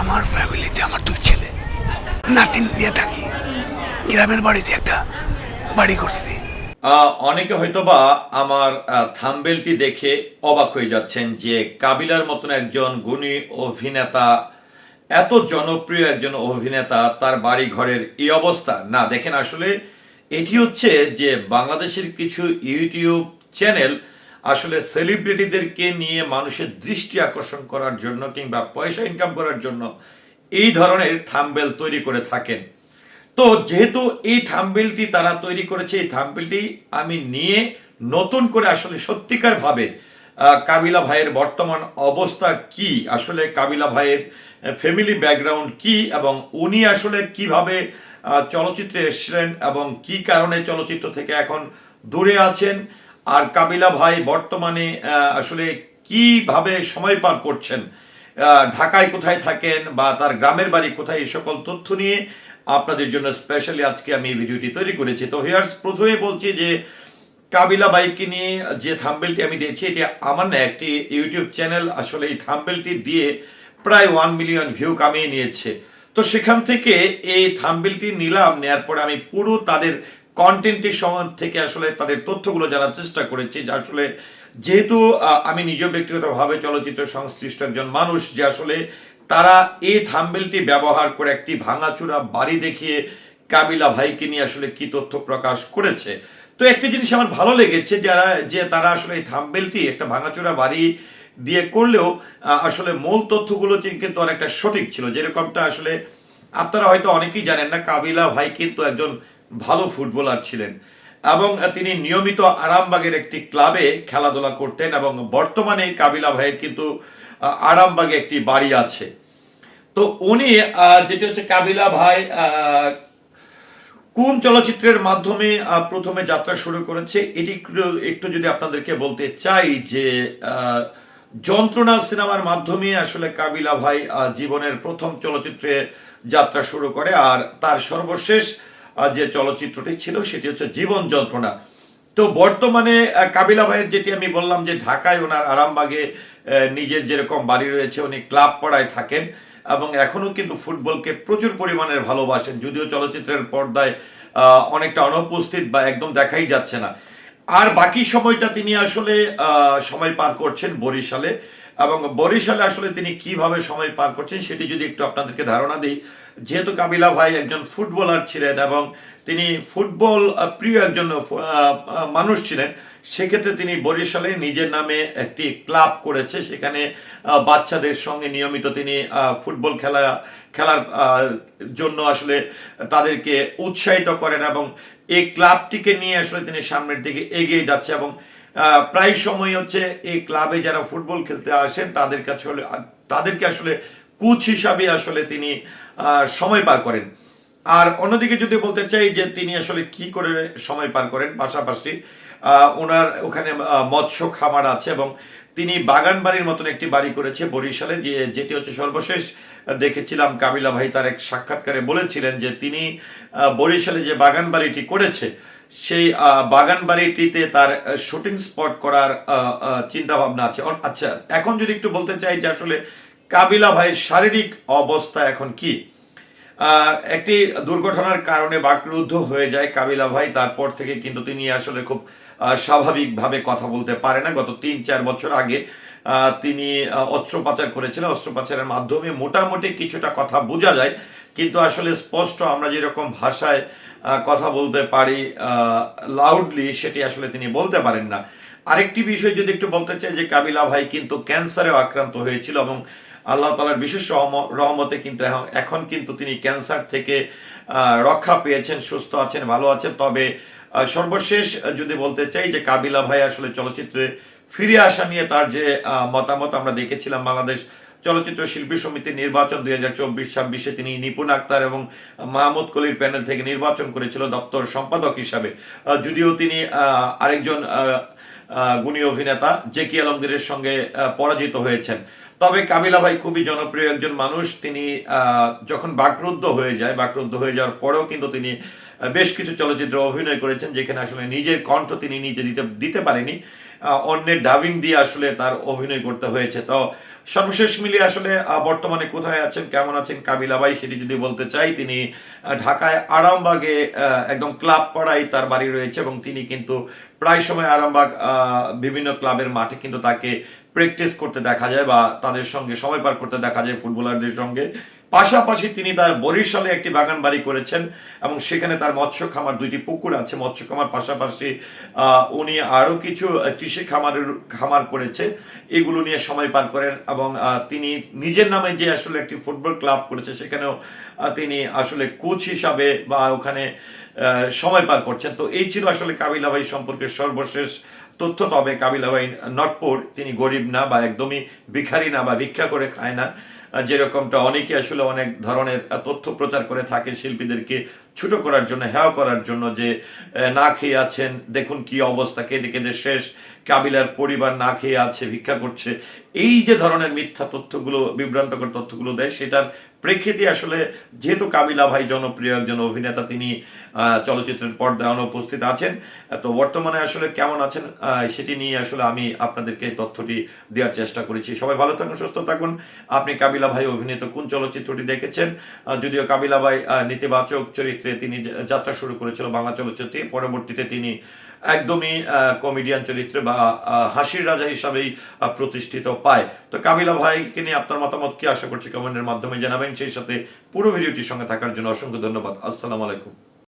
আমার ফ্যামিলিতে আমার দুই ছেলে। নাতিন নিয়ে থাকি। গ্রামের বাড়িতে একটা বাড়ি করছি। অনেকে হয়তোবা আমার থাম্বেলটি দেখে অবাক হয়ে যাচ্ছেন যে কাবিলার মতন একজন গুণী অভিনেতা, এত জনপ্রিয় একজন অভিনেতা, তার বাড়ি ঘরের এই অবস্থা। না, দেখেন আসলে এটি হচ্ছে যে বাংলাদেশের কিছু ইউটিউব চ্যানেল আসলে সেলিব্রিটিদেরকে নিয়ে মানুষের দৃষ্টি আকর্ষণ করার জন্য কিংবা পয়সা ইনকাম করার জন্য এই ধরনের থাম্বেল তৈরি করে থাকেন। তো যেহেতু এই থাম্বেলটি তারা তৈরি করেছে, এই থাম্বেলটি আমি নিয়ে নতুন করে আসলে সত্যিকার ভাবে কাবিলা ভাইয়ের বর্তমান অবস্থা কি, আসলে কাবিলা ভাইয়ের ফ্যামিলি ব্যাকগ্রাউন্ড কি এবং উনি আসলে কীভাবে চলচ্চিত্রে এসেছিলেন এবং কি কারণে চলচ্চিত্র থেকে এখন দূরে আছেন আর কাবিলা ভাই বর্তমানে আসলে কীভাবে সময় পার করছেন ঢাকায় কোথায় থাকেন বা তার গ্রামের বাড়ি কোথায় এই সকল তথ্য নিয়ে আপনাদের জন্য স্পেশালি আজকে আমি এই ভিডিওটি তৈরি করেছি। তো হিয়ার্স প্রথমে বলছি যে কাবিলা বাইককে নিয়ে যে থাম্বেলটি আমি দিয়েছি, এটি আমার না, একটি ইউটিউব চ্যানেল, আসলে এই থাম্বেলটি দিয়ে প্রায় ওয়ান মিলিয়ন ভিউ কামিয়ে নিয়েছে। তো সেখান থেকে এই থাম্বেলটি নিলাম নেওয়ার পরে আমি পুরো তাদের কন্টেন্টের সময় থেকে আসলে তাদের তথ্যগুলো জানার চেষ্টা করেছি, যে আসলে যেহেতু আমি নিজেও ব্যক্তিগতভাবে চলচ্চিত্র সংশ্লিষ্ট একজন মানুষ, যে আসলে তারা এই থাম্বেলটি ব্যবহার করে একটি ভাঙাচুরা বাড়ি দেখিয়ে কাবিলা ভাইকে নিয়ে আসলে কি তথ্য প্রকাশ করেছে। তো একটি জিনিস আমার ভালো লেগেছে, যারা, যে তারা আসলে এই থাম্বেলটি একটা ভাঙাচোরা বাড়ি দিয়ে করলেও আসলে মূল তথ্যগুলো কিন্তু অনেকটা সঠিক ছিল। যেরকমটা আসলে আপনারা হয়তো অনেকেই জানেন না, কাবিলা ভাই কিন্তু একজন ভালো ফুটবলার ছিলেন এবং তিনি নিয়মিত আরামবাগের একটি ক্লাবে খেলাধুলা করতেন এবং বর্তমানে কাবিলা ভাইয়ের কিন্তু আরামবাগে একটি বাড়ি আছে। তো উনি যেটি হচ্ছে কাবিলা ভাই কোন চলচ্চিত্রের মাধ্যমে প্রথমে যাত্রা শুরু করেছে, এটি একটু- যদি আপনাদেরকে বলতে চাই যে যন্ত্রণা সিনেমার মাধ্যমে আসলে কাবিলা ভাই জীবনের প্রথম চলচ্চিত্রে যাত্রা শুরু করে আর তার সর্বশেষ যে চলচ্চিত্রটি ছিল সেটি হচ্ছে জীবন যন্ত্রণা। তো বর্তমানে কাবিলা ভাইয়ের যেটি আমি বললাম যে ঢাকায় ওনার আরামবাগে নিজের যেরকম বাড়ি রয়েছে উনি ক্লাব পড়ায় থাকেন এবং এখনও কিন্তু ফুটবলকে প্রচুর পরিমাণের ভালোবাসেন, যদিও চলচ্চিত্রের পর্দায় অনেকটা অনুপস্থিত বা একদম দেখাই যাচ্ছে না। আর বাকি সময়টা তিনি আসলে সময় পার করছেন বরিশালে। এবং বরিশালে আসলে তিনি কীভাবে সময় পার করছেন সেটি যদি একটু আপনাদেরকে ধারণা দিই, যেহেতু কাবিলা ভাই একজন ফুটবলার ছিলেন এবং তিনি ফুটবল প্রিয় একজন মানুষ ছিলেন, সেক্ষেত্রে তিনি বরিশালে নিজের নামে একটি ক্লাব করেছে। সেখানে বাচ্চাদের সঙ্গে নিয়মিত তিনি ফুটবল খেলা, খেলার জন্য আসলে তাদেরকে উৎসাহিত করেন এবং এই ক্লাবটিকে নিয়ে আসলে তিনি সামনের দিকে এগিয়ে যাচ্ছে এবং প্রায় সময় হচ্ছে এই ক্লাবে যারা ফুটবল খেলতে আসেন, তাদের কাছে তাদেরকে আসলে কোচ হিসাবে আসলে তিনি সময় পার করেন। আর অন্যদিকে যদি বলতে চাই যে তিনি আসলে কি করে সময় পার করেন, পাশাপাশি ওনার ওখানে মৎস্য খামার আছে এবং তিনি বাগান বাড়ির মতন একটি বাড়ি করেছে বরিশালে, যে, যেটি হচ্ছে সর্বশেষ, দেখেছিলাম কাবিলা ভাই তার এক সাক্ষাৎকারে বলেছিলেন যে তিনি বরিশালে যে বাগান বাড়িটি করেছে সেই বাগান বাড়িটিতে তার শুটিং স্পট করার চিন্তা ভাবনা আছে। আচ্ছা এখন যদি একটু বলতে চাই যে আসলে কাবিলা ভাইয়ের শারীরিক অবস্থা এখন কি? একটি দুর্ঘটনার কারণে বাকরুদ্ধ হয়ে যায় কাবিলা ভাই, তারপর থেকে কিন্তু তিনি আসলে খুব স্বাভাবিকভাবে কথা বলতে পারে না। গত তিন, চার বছর আগে তিনি অস্ত্রোপচার করেছিলেন। অস্ত্রোপচারের মাধ্যমে মোটামুটি কিছুটা কথা বোঝা যায়। কিন্তু আসলে স্পষ্ট আমরা যেরকম ভাষায় কথা বলতে পারি লাউডলি সেটি আসলে তিনি বলতে পারেন না। আরেকটি বিষয় যদি একটু বলতে চাই যে কাবিলা ভাই কিন্তু ক্যান্সারেও আক্রান্ত হয়েছিল এবং আল্লাহ তালার বিশেষ রহমতে কিন্তু এখন- কিন্তু তিনি ক্যান্সার থেকে রক্ষা পেয়েছেন, সুস্থ আছেন, ভালো আছেন। তবে সর্বশেষ যদি বলতে চাই যে কাবিলা ভাই আসলে চলচ্চিত্রে ফিরে আসা নিয়ে তার যে মতামত আমরা দেখেছিলাম বাংলাদেশ চলচ্চিত্র শিল্পী সমিতির নির্বাচন দুই হাজার চব্বিশ ছাব্বিশে তিনি নিপুণ আক্তার এবং মাহমুদ কলির প্যানেল থেকে নির্বাচন করেছিল দপ্তর সম্পাদক হিসাবে। যদিও তিনি আরেকজন গুণী অভিনেতা জেকি আলমগীরের সঙ্গে পরাজিত হয়েছেন। তবে কাবিলা ভাই খুবই জনপ্রিয় একজন মানুষ। তিনি যখন বাকরুদ্ধ হয়ে যায়, বাকরুদ্ধ হয়ে যাওয়ার পরেও কিন্তু তিনি বেশ কিছু চলচ্চিত্রে অভিনয় করেছেন, যেখানে আসলে নিজের কণ্ঠ তিনি নিজে দিতে দিতে পারেনি। অন্যের ডাবিং দিয়ে আসলে তার অভিনয় করতে হয়েছে। তো সর্বশেষ মিলিয়ে আসলে বর্তমানে কোথায় আছেন, কেমন আছেন কাবিলা ভাই সেটি যদি বলতে চাই, তিনি ঢাকায় আরামবাগে একদম ক্লাব পাড়ায় তার বাড়ি রয়েছে এবং তিনি কিন্তু প্রায় সময় আরামবাগ বিভিন্ন ক্লাবের মাঠে কিন্তু তাকে প্র্যাকটিস করতে দেখা যায় বা তাদের সঙ্গে সময় পার করতে দেখা যায় ফুটবলারদের সঙ্গে। পাশাপাশি তিনি তার বরিশালে একটি বাগান বাড়ি করেছেন এবং সেখানে তার মৎস্য খামার দুইটি পুকুর আছে। মৎস্য খামার পাশাপাশি উনি আরও কিছু কৃষি খামারের, খামার করেছে। এগুলো নিয়ে সময় পার করেন এবং তিনি নিজের নামে যে আসলে একটি ফুটবল ক্লাব করেছে, সেখানেও তিনি আসলে কোচ হিসাবে বা ওখানে সময় পার করছেন। তো এই ছিল আসলে কাবিলা ভাই সম্পর্কে সর্বশেষ তথ্য। তবে কাবিলা ভাই নটপুর, তিনি গরিব না বা একদমই ভিখারি না বা ভিক্ষা করে খায় না। যেরকমটা অনেকে আসলে অনেক ধরনের তথ্য প্রচার করে থাকে শিল্পীদেরকে ছোট করার জন্য, হেয় করার জন্য যে না খেয়ে আছেন, দেখুন কি অবস্থা, কেঁদে কেঁদে শেষ, কাবিলার পরিবার না খেয়ে আছে, ভিক্ষা করছে। এই যে ধরনের মিথ্যা তথ্যগুলো, বিভ্রান্তকর তথ্যগুলো দেয়, সেটার প্রেক্ষিতে আসলে যেহেতু কাবিলা ভাই জনপ্রিয় একজন অভিনেতা, তিনি চলচ্চিত্রের পর্দায় অনুপস্থিত আছেন, তো বর্তমানে আসলে কেমন আছেন সেটি নিয়ে আসলে আমি আপনাদেরকে তথ্যটি দেওয়ার চেষ্টা করেছি। সবাই ভালো থাকুন, সুস্থ থাকুন। আপনি কাবিলা ভাই অভিনীত কোন চলচ্চিত্রটি দেখেছেন? যদিও কাবিলা ভাই নেতিবাচক চরিত্রে তিনি যা- যাত্রা শুরু করেছিল বাংলা চলচ্চিত্রে পরবর্তীতে তিনি একদমই কমেডিয়ান চরিত্রে বা হাসির রাজা হিসাবেই প্রতিষ্ঠিত পায়। তো কাবিলা ভাইকে নিয়ে আপনার মতামত কি? আশা করছি কমেন্টের মাধ্যমে জানাবেন। সেই সাথে পুরো ভিডিওটির সঙ্গে থাকার জন্য অসংখ্য ধন্যবাদ। আসসালামু আলাইকুম।